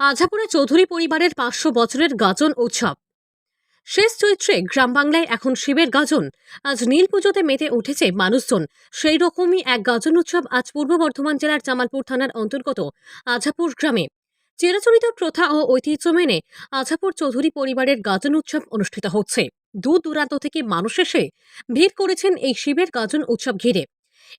আঝাপুরে চৌধুরী পরিবারের পাঁচশো বছরের গাজন উৎসব। শেষ চৈত্রে গ্রাম বাংলায় এখন শিবের গাজন। আজ নীল পুজোতে মেতে উঠেছে মানুষজন। সেই রকমই এক গাজন উৎসব আজ পূর্ব বর্ধমান জেলার জামালপুর থানার অন্তর্গত আঝাপুর গ্রামে। চিরাচরিত প্রথা ও ঐতিহ্য মেনে আঝাপুর চৌধুরী পরিবারের গাজন উৎসব অনুষ্ঠিত হচ্ছে। দূর দূরান্ত থেকে মানুষ এসে ভিড় করেছেন এই শিবের গাজন উৎসব ঘিরে।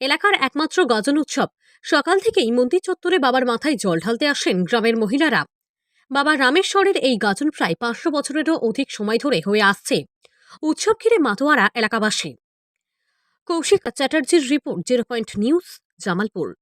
এলাকার একমাত্র গাজন উৎসব সকাল থেকেই মন্দির চত্বরে বাবার মাথায় জল ঢালতে আসেন গ্রামের মহিলারা। বাবা রামেশ্বরের এই গাজন প্রায় পাঁচশো বছরেরও অধিক সময় ধরে হয়ে আসছে। উৎসব ঘিরে মাতোয়ারা এলাকাবাসী। Kaushik চ্যাটার্জির report zero point news, Jamalpur.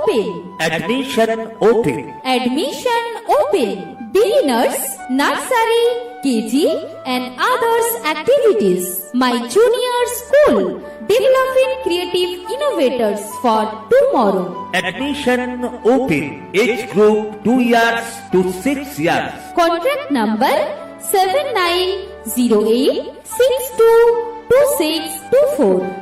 open. Admission open. Admission open. Beginners, nursery, KG and others activities. My junior school. Developing creative innovators for tomorrow. Admission open. Age group 2 years to 6 years. Contract number 7908622624.